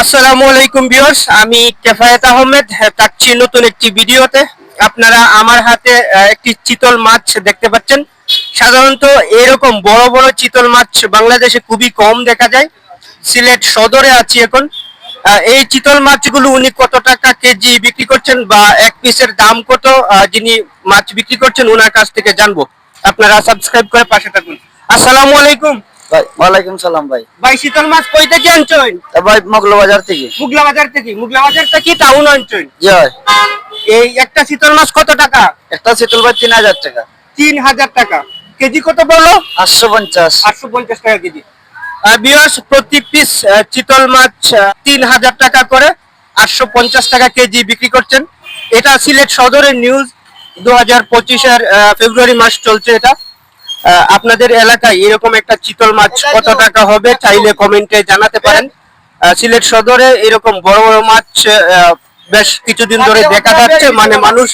আসসালামু আলাইকুম ভিউয়ার্স, আমি কেফায়েত আহমেদ, থাকছি নতুন একটি ভিডিওতে। আপনারা আমার হাতে একটি চিতল মাছ দেখতে পাচ্ছেন। সাধারণত এরকম বড় বড় চিতল মাছ বাংলাদেশে খুবই কম দেখা যায়। সিলেট সদরে আছি এখন। এই চিতল মাছগুলো উনি কত টাকা কেজি বিক্রি করছেন বা এক পিসের দাম কত যিনি মাছ বিক্রি করছেন ওনার কাছ থেকে জানব। আপনারা সাবস্ক্রাইব করে পাশে থাকুন। আসসালামু আলাইকুম। ভাই ওয়ালাইকুম সালাম ভাই। ভাই শীতল মাছ কই থেকে আনছেন? তা ভাই মগলো বাজার থেকে। মুগলা বাজার থেকে মুগলা বাজার থেকে টাউন এই একটা শীতল মাছ কত টাকা? একটা শীতল ভাই তিন হাজার টাকা। তিন হাজার টাকা। কেজি কত বলো? আটশো পঞ্চাশ। আটশো পঞ্চাশ টাকা কেজি। বিয়াস প্রতি পিস চিতল মাছ তিন হাজার টাকা করে আটশো পঞ্চাশ টাকা কেজি বিক্রি করছেন। এটা সিলেট সদরের নিউজ দু হাজার পঁচিশের ফেব্রুয়ারি মাস চলছে এটা। আপনাদের এলাকায় এরকম একটা চিতল মাছ কত টাকা হবে চাইলে কমেন্টে জানাতে পারেন। সিলেট সদরে এরকম বড় বড় মাছ বেশ কিছুদিন ধরে দেখা যাচ্ছে মানে মানুষ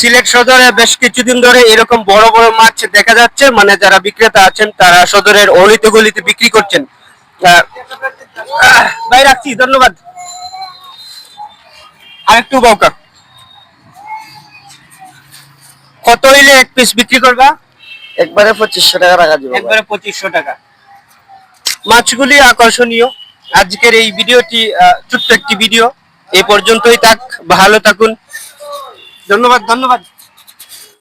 সিলেট সদরে বেশ কিছুদিন ধরে এরকম বড় বড় মাছ দেখা যাচ্ছে মানে যারা বিক্রেতা আছেন তারা সদরের অলিতে গলিতে বিক্রি করছেন। ভাই রাখছি ধন্যবাদ। আরেকটু বউকা। হইলে এক পিস বিক্রি করবা? একবারে পঁচিশশো টাকা রাখা দিব একবারে পঁচিশশো টাকা। মাছগুলি আকর্ষণীয়। আজকের এই ভিডিওটি ছোট্ট একটি ভিডিও। এই পর্যন্তই থাক ভালো থাকুন। ধন্যবাদ ধন্যবাদ।